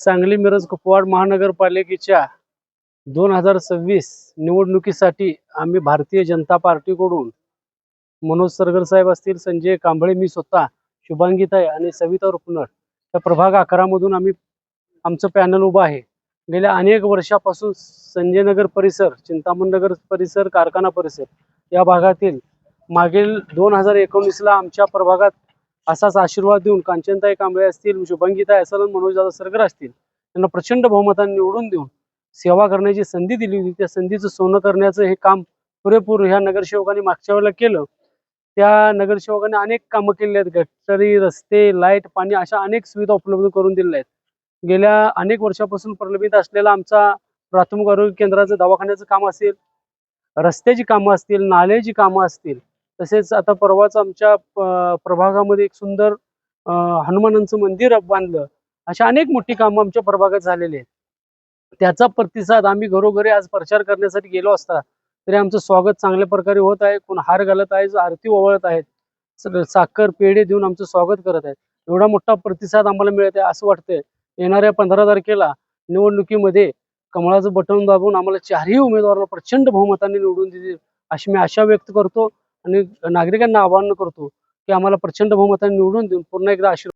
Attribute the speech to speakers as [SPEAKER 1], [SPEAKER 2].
[SPEAKER 1] सांगली मिरज कुपवाड महानगरपालिकेच्या दोन हजार सव्वीस निवडणुकीसाठी आम्ही भारतीय जनता पार्टीकडून मनोज सरगर साहेब असतील संजय कांबळे मी स्वतः शुभांगीताई आणि सविता रुपनर या प्रभाग अकरामधून आम्ही आमचं पॅनल उभं आहे. गेल्या अनेक वर्षापासून संजय नगर परिसर चिंतामण नगर परिसर कारखाना परिसर या भागातील मागील दोन हजार एकोणीसला आमच्या प्रभागात असाच आशीर्वाद देऊन कांचनताई कांबळे असतील शुभांगीताई असेल आणि मनोजदादा सरगर असतील त्यांना प्रचंड बहुमताने निवडून देऊन सेवा करण्याची संधी दिली होती. त्या संधीचं सोनं करण्याचं हे काम पुरेपूर ह्या नगरसेवकांनी मागच्या वेळेला केलं. त्या नगरसेवकांनी अनेक कामं केली आहेत. गटरी रस्ते लाइट पाणी अशा अनेक सुविधा उपलब्ध करून दिलेल्या आहेत. गेल्या अनेक वर्षापासून प्रलंबित असलेला आमचा प्राथमिक आरोग्य केंद्राचं दवाखान्याचं काम असेल रस्त्याची कामं असतील नाल्याची कामं असतील तसेच आता परवाच आमच्या प्रभागामध्ये एक सुंदर हनुमानांचं मंदिर बांधलं. अशा अनेक मोठी कामं आमच्या प्रभागात झालेली आहेत. त्याचा प्रतिसाद आम्ही घरोघरी आज प्रचार करण्यासाठी गेलो असता तरी आमचं स्वागत चांगल्या प्रकारे होत आहे. कोण हार घालत आहे आरती ओवळत आहेत साखर पेढे देऊन आमचं स्वागत करत आहेत. एवढा मोठा प्रतिसाद आम्हाला मिळत आहे असं वाटतंय. येणाऱ्या पंधरा तारखेला निवडणुकीमध्ये कमळाचं बटन दाबून आम्हाला चारही उमेदवाराला प्रचंड बहुमताने निवडून दिली अशी मी आशा व्यक्त करतो. आणि नागरिकांना आवाहन करतो की आम्हाला प्रचंड बहुमताने निवडून देऊन पुन्हा एकदा आशीर्वाद